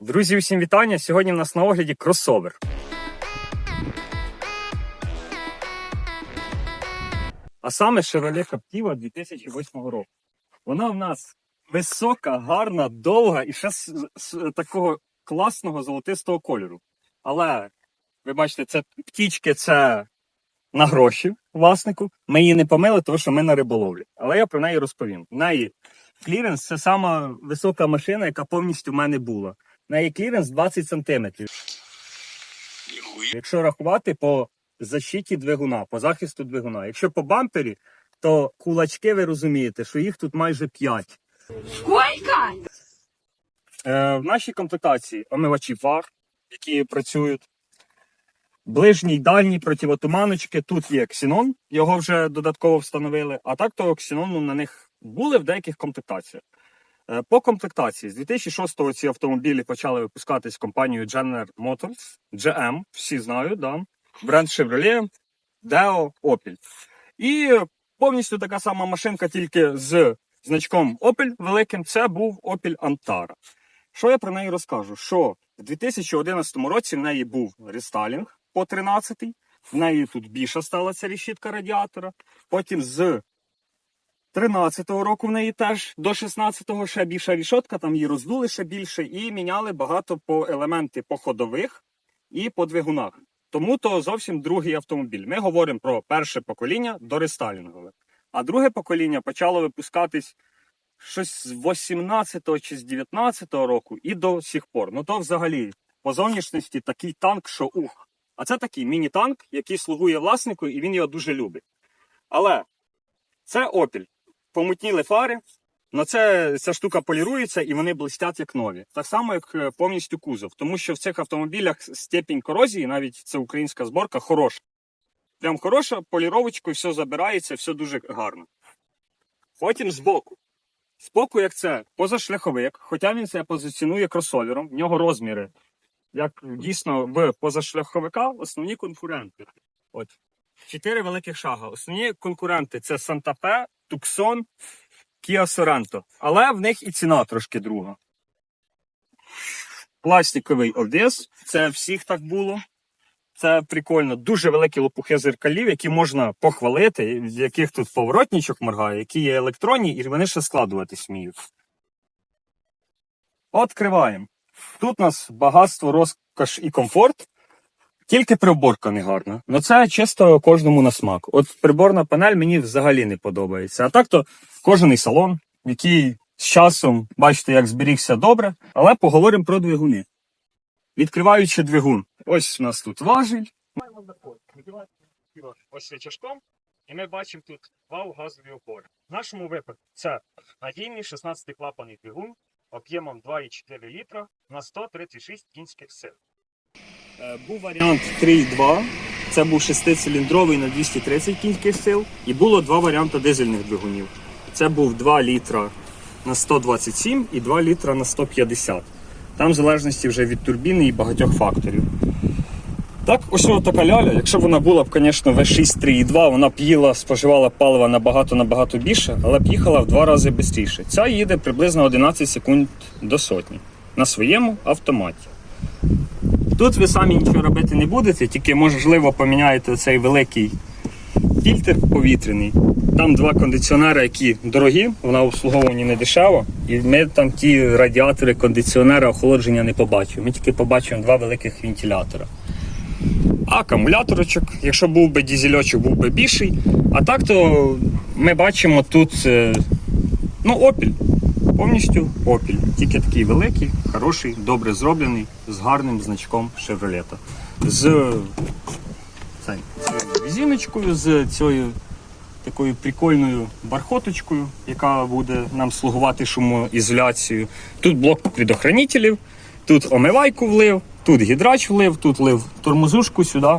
Друзі, усім вітання! Сьогодні в нас на огляді кросовер. А саме Chevrolet Captiva 2008 року. Вона в нас висока, гарна, довга і ще з, з такого класного золотистого кольору. Але ви бачите, це птічки, це на гроші власнику. Ми її не помили, тому що ми на риболовлі. Але я про неї розповім. В неї кліренс це сама висока машина, яка повністю в мене була. Неї кліренс 20 см. Якщо рахувати по защиті двигуна, по захисту двигуна. Якщо по бампері, то кулачки ви розумієте, що їх тут майже 5. Сколько? Е, в нашій комплектації омивачі фар, які працюють. Ближній, дальній противотуманочки. Тут є ксенон, його вже додатково встановили. А так то ксенону на них були в деяких комплектаціях. Е, По комплектації з 2006-го ці автомобілі почали випускатись компанією General Motors, GM, всі знають, да? бренд Chevrolet, Deo, Opel. І повністю така сама машинка, тільки з значком Opel великим, це був Opel Antara. Що я про неї розкажу? Що в 2011 році в неї був рестайлінг по 13-й, в неї тут більша стала ця решітка радіатора. Потім з 13-го року в неї теж до 16-го ще більша рішотка, там її роздули ще більше і міняли багато по елементи по ходових і по двигунах. Тому то зовсім другий автомобіль. Ми говоримо про перше покоління до рестайлінгове. А друге покоління почало випускатись щось з 18-го чи з 19-го року і до сих пор. Ну то взагалі по зовнішності такий танк, що ух. А це такий міні-танк, який слугує власнику, і він його дуже любить. Але це Opel. Помутніли фари, але це, ця штука полірується і вони блистять як нові. Так само, як е, повністю кузов. Тому що в цих автомобілях степінь корозії, навіть це українська зборка, хороша. Прям хороша, поліровочкою все забирається, все дуже гарно. Потім збоку. Збоку, як це позашляховик, хоча він себе позиціонує кросовером, в нього розміри, як дійсно в позашляховика, основні конкуренти. От. Чотири великих шага. Основні конкуренти це Санта-Фе, Туксон, Kia Sorento. Але в них і ціна трошки друга. Пластиковий обвес, це всіх так було. Це прикольно. Дуже великі лопухи зеркалів, які можна похвалити, в яких тут поворотничок моргає, які є електронні, і вони ще складувати вміють. Откриваємо. Тут у нас багатство, розкош і комфорт. Тільки приборка не гарна. Ну це чисто кожному на смак. От приборна панель мені взагалі не подобається. А так то кожний салон, який з часом, бачите, як зберігся добре, але поговоримо про двигуни. Відкриваючи двигун, ось у нас тут важіль. Ось рычажком, і ми бачимо тут вал газові опори. В нашому випадку це надійний 16-клапаний двигун об'ємом 2,4 літра на 136 кінських сил. Е, Був варіант 3,2. Це був шестициліндровий на 230 кінських сил. І було два варіанти дизельних двигунів. Це був 2 літра на 127 і 2 літра на 150. Там в залежності вже від турбіни і багатьох факторів. Так, ось така ляля. Якщо б вона була б, звісно, V6 3,2, вона б їла, споживала палива набагато-набагато більше, але б їхала в два рази швидше. Ця їде приблизно 11 секунд до сотні на своєму автоматі. Тут ви самі нічого робити не будете, тільки можливо поміняєте цей великий фільтр повітряний. Там два кондиціонери, які дорогі, вона обслуговувані не дешево. І ми там ті радіатори кондиціонера охолодження не побачимо. Ми тільки побачимо два великих вентилятора. Акумуляторочок, якщо був би дізельочок, був би більший. А так то ми бачимо тут е, ну, Opel. Повністю Opel. Тільки такий великий, хороший, добре зроблений, з гарним значком Chevrolet. З цією візіночкою, з цією такою прикольною бархоточкою, яка буде нам слугувати шумоізоляцією. Тут блок предохранителів, тут омивайку влив, тут гідрач влив, тут влив тормозушку сюди,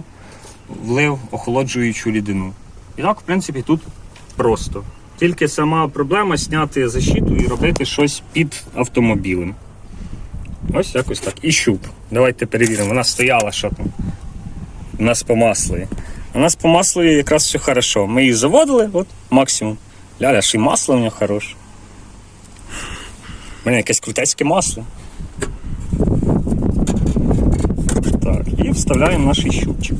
влив охолоджуючу рідину. І так, в принципі, тут просто. Тільки сама проблема зняти защиту і робити щось під автомобілем. Ось якось так. І щуп. Давайте перевіримо. Вона стояла, що там. У нас по маслі. У нас по маслу якраз все хорошо. Ми її заводили, от максимум. Ляля, ще й масло у нього хороше. У мене якесь крутецьке масло. І вставляємо наш щупчик.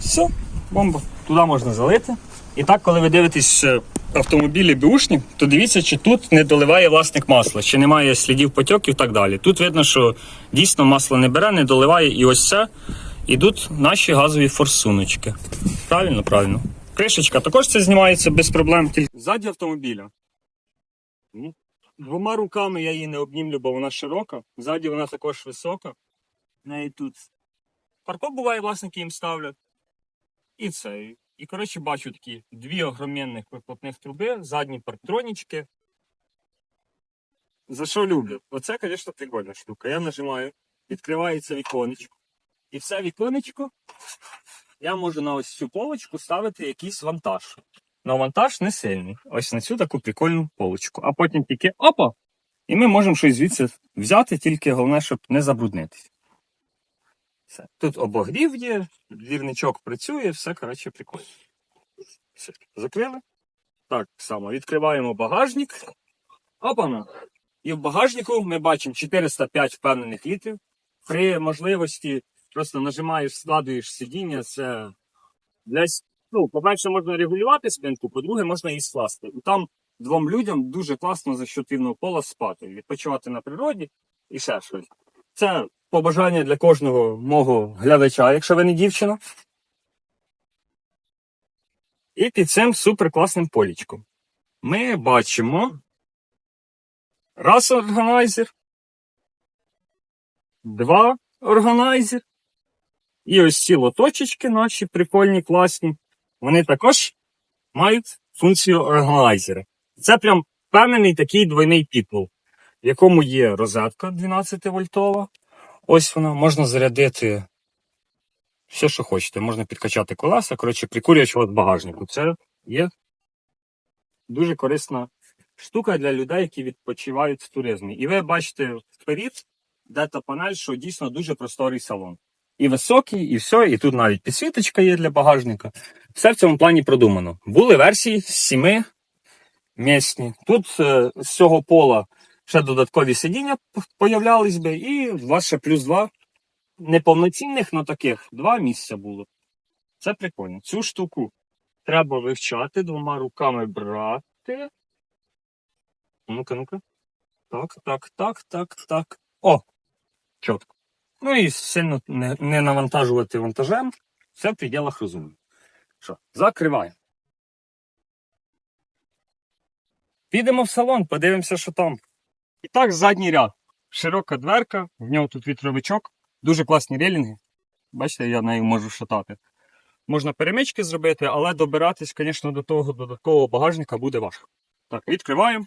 Все, бомба. Туди можна залити. І так, коли ви дивитесь е, автомобілі бушні, то дивіться, чи тут не доливає власник масла, чи немає слідів потьоків і так далі. Тут видно, що дійсно масло не бере, не доливає, і ось це ідуть наші газові форсуночки. Правильно, правильно. Кришечка також це знімається без проблем. Тільки ззаді автомобіля. Двома руками я її не обнімлю, бо вона широка. Ззаді вона також висока. Неї тут парко буває, власники їм ставлять. І це. І, коротше, бачу такі дві огроменних вихлопних труби, задні парктронічки. За що люблю? Оце, звісно, прикольна штука. Я нажимаю, відкривається віконечко. І все віконечко я можу на ось цю полочку ставити якийсь вантаж. На вантаж не сильний. Ось на цю таку прикольну полочку. А потім тільки опа! І ми можемо щось звідси взяти, тільки головне, щоб не забруднитися. Все. Тут обогрів є, двірничок працює, все, коротше, прикольно. Все. Закрили. Так само відкриваємо багажник. Опана. І в багажнику ми бачимо 405 впевнених літрів. При можливості просто нажимаєш, складуєш сидіння, це для ну, по-перше, можна регулювати спинку, по-друге, можна її скласти. І там двом людям дуже класно за вільного пола спати, відпочивати на природі і ще щось. Це побажання для кожного мого глядача, якщо ви не дівчина. І під цим суперкласним полічком ми бачимо раз органайзер, два органайзер. І ось ці лоточечки наші прикольні, класні. Вони також мають функцію органайзера. Це прям впевнений такий двойний підпул, в якому є розетка 12 вольтова. Ось вона, можна зарядити все, що хочете. Можна підкачати колеса. Коротше, прикурювач от багажнику. Це є дуже корисна штука для людей, які відпочивають в туризмі. І ви бачите вперед, де та панель, що дійсно дуже просторий салон. І високий, і все, і тут навіть підсвіточка є для багажника. Все в цьому плані продумано. Були версії з сіми місні. Тут е, з цього пола ще додаткові сидіння появлялись би, і у вас ще плюс два неповноцінних, але таких два місця було. Це прикольно. Цю штуку треба вивчати двома руками брати. Ну-ка, ну-ка. Так, так, так, так, так. О! Чітко. Ну і сильно не, не навантажувати вантажем. Все в пределах розуму. Що, закриваємо. Підемо в салон, подивимося, що там. І так, задній ряд. Широка дверка, в нього тут вітровичок, дуже класні релінги. Бачите, я нею можу шатати. Можна перемички зробити, але добиратись, звісно, до того додаткового багажника буде важко. Так, відкриваємо.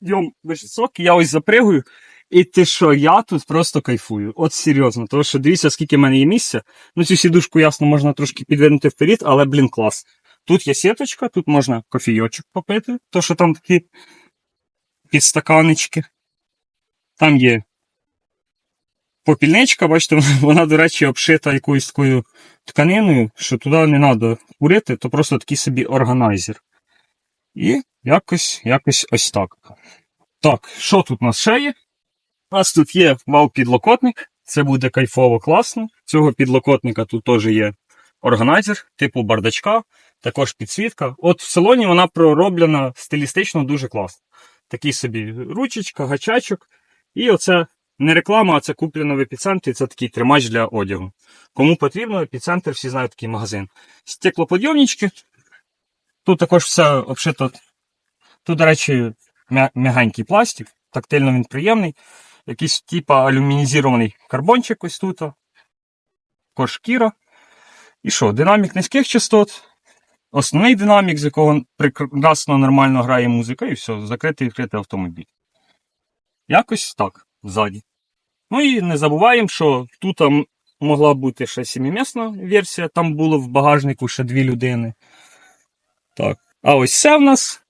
Йом високі, я ось запригую. І ти що, я тут просто кайфую. От серйозно. Тому що дивіться, скільки в мене є місця. Ну, цю сідушку, ясно, можна трошки підвернути вперед, але, блін, клас. Тут є сіточка, тут можна кофійочок попити, то що там такі підстаканечки. Там є попільничка, бачите, вона, до речі, обшита якоюсь такою тканиною, що туди не треба курити, то просто такий собі органайзер. І якось, якось ось так. Так, що тут у нас ще є? У нас тут є вал-підлокотник. Це буде кайфово класно. Цього підлокотника тут теж є органайзер, типу бардачка, також підсвітка. От в салоні вона пророблена стилістично дуже класно. Такий собі ручечка, гачачок. І оце не реклама, а це куплено в епіцентрі. Це такий тримач для одягу. Кому потрібно, епіцентр, всі знають такий магазин. Стеклоподйомнички. Тут також все обшито. Тут, до речі, м'ягенький пластик, тактильно він приємний. Якийсь типа алюмінізований карбончик ось тут. Також шкіра. І що, динамік низьких частот. Основний динамік, з якого прекрасно нормально грає музика, і все, закритий відкритий автомобіль. Якось так, ззаді. Ну і не забуваємо, що тут могла бути ще сімимісна версія, там було в багажнику ще дві людини. Так. А ось це в нас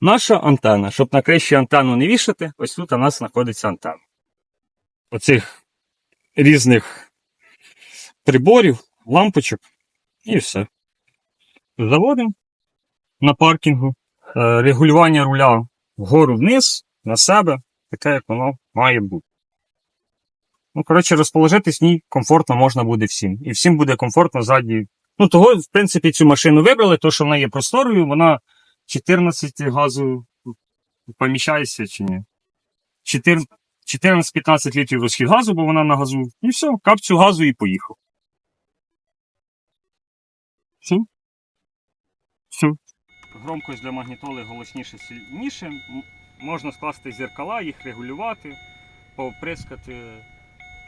наша антенна. Щоб на криші антенну не вішати, ось тут у нас знаходиться антенна. Оцих різних приборів, лампочок і все. Заводимо на паркінгу. Е, Регулювання руля вгору вниз, на себе, таке, як воно має бути. Ну, коротше, розположитись в ній комфортно можна буде всім. І всім буде комфортно ззаді. Ну, того, в принципі, цю машину вибрали, то що вона є просторою, вона 14 газу поміщається чи ні? 14 14-15 літрів розхід газу, бо вона на газу. І все, капцю газу і поїхав. Все. Все. Громкость для магнітоли голосніше сильніше. Можна скласти зеркала, їх регулювати, поприскати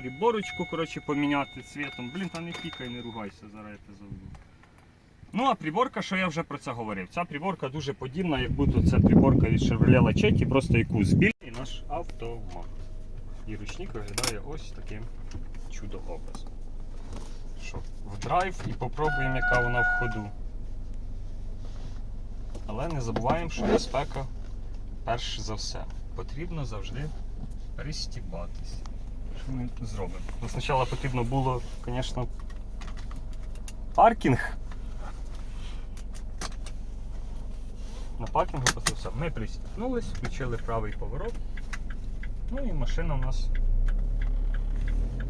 приборочку, коротше, поміняти цвітом. Блін, та не пікай, не ругайся, зараз я те заведу. Ну, а приборка, що я вже про це говорив. Ця приборка дуже подібна, як будто це приборка від Chevrolet Lachetti, просто яку збільшує наш автомат. І ручник виглядає ось таким чудо-образом. Що, в драйв і попробуємо, яка вона в ходу. Але не забуваємо, що безпека перш за все. Потрібно завжди пристібатись. Що ми зробимо? Ну, спочатку потрібно було, звісно, паркінг. На паркінгу все. Ми пристібнулись, включили правий поворот. Ну і машина у нас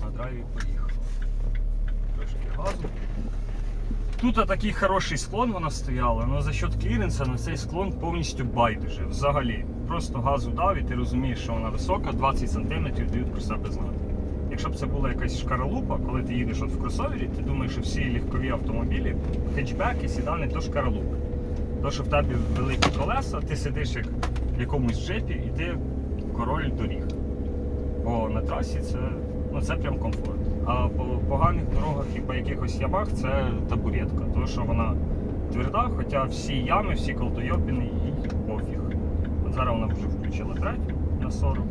на драйві поїхала. Трошки газу. Тут такий хороший склон вона стояла, але за счет кліренса на цей склон повністю байдуже. Взагалі. Просто газу дав і ти розумієш, що вона висока, 20 см дають про себе знати. Якщо б це була якась шкаралупа, коли ти їдеш от в кросовері, ти думаєш, що всі легкові автомобілі, хетчбеки, сідани, то шкаралупи. То, що в тебе великі колеса, ти сидиш як в якомусь джепі і ти король доріг. Бо на трасі це, ну, це прям комфорт. А по поганих дорогах і по якихось ямах це табуретка. Тому що вона тверда, хоча всі ями, всі колтойопіни, їй пофіг. От зараз вона вже включила третю на 40.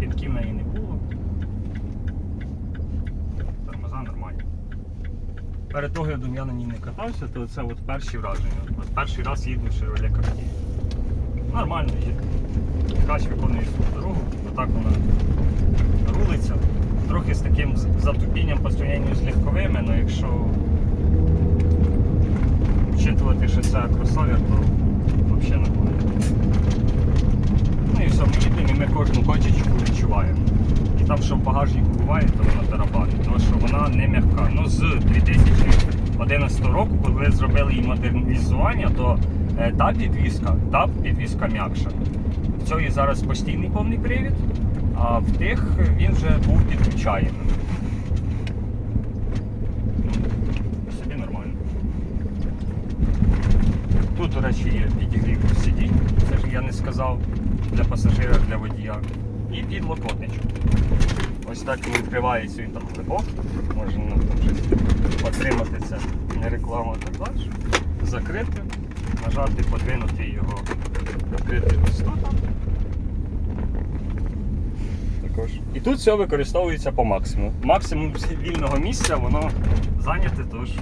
Підків неї не було. Тормоза нормальні. Перед оглядом я на ній не катався, то це от перші враження. От перший раз їду в Chevrolet Captiva. Нормально їде. Ткач виконує свою дорогу, отак вона рулиться. Трохи з таким затупінням по порівнянню з легковими, але якщо вчитувати, що це кросовер, то взагалі нормально. Ну і все, ми ми кожну кочечку відчуваємо. І там, що в багажнику буває, то воно тарабанить, тому що вона не м'яка. Ну, з 2011 року, коли зробили її модернізування, то е, та підвіска, та підвіска м'якша. В цій зараз постійний повний привід, а в тих він вже був підключаємий. Собі нормально. Тут, до речі, є підігрів сидінь, це ж я не сказав для пасажира, для водія. І підлокотничок. Ось так він відкривається, він там глибокий, можна ну, там щось потримати це, не реклама так далі. Закрити, нажати, подвинути його, відкрити ось тут. Також. І тут все використовується по максимуму. Максимум вільного місця воно зайняте, тому що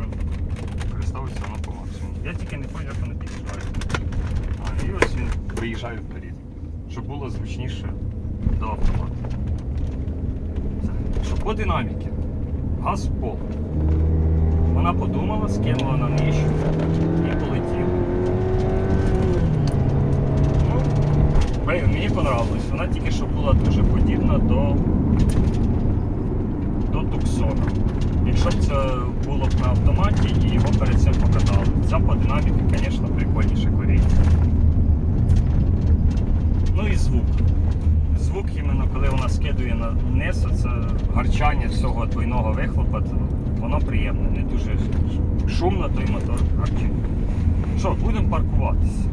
використовується воно по максимуму. Я тільки не поняв, як воно під'їжджає. І ось він виїжджає вперед, щоб було зручніше до автомату. Що по динаміки. Газ в пол. Вона подумала, скинула на нижчу мені понравилось. Вона тільки що була дуже подібна до, до Туксона. Якщо б це було б на автоматі і його перед цим покатали. Ця по динаміці, звісно, прикольніше корейця. Ну і звук. Звук іменно коли вона скидує на низ, це гарчання всього двойного вихлопа, воно приємне, не дуже шумно той мотор гарчить. Що, будемо паркуватися.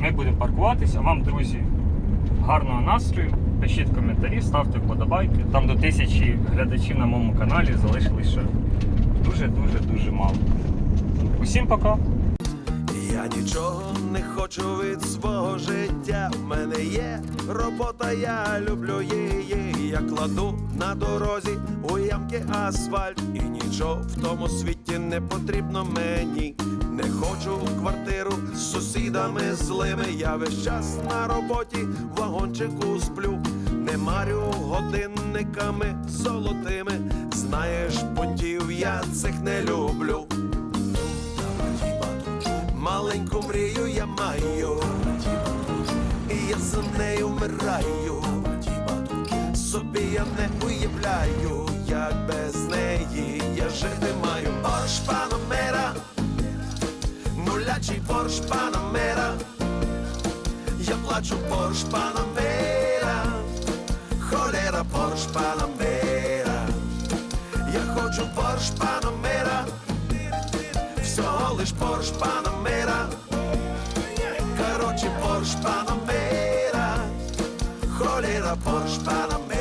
Ми будемо паркуватися, вам, друзі, гарного настрою. Пишіть коментарі, ставте вподобайки. Там до тисячі глядачів на моєму каналі залишилось ще дуже-дуже дуже мало. Усім пока! Я нічого хочу від свого життя. В мене є робота, я люблю її. Я кладу на дорозі у ямки асфальт. І нічого в тому світі не потрібно мені. Не хочу квартиру з сусідами злими. Я весь час на роботі в вагончику сплю. Не марю годинниками золотими. Знаєш, понтів я цих не люблю маленьку мрію я маю, і я за нею вмираю, собі я не уявляю, як без неї я жити маю. Порш панамера, нулячий порш панамера, я плачу порш панамера, холера порш панамера, я хочу порш панамера лиш Порш панамера, короче борщ панамера, холера Порш панамера.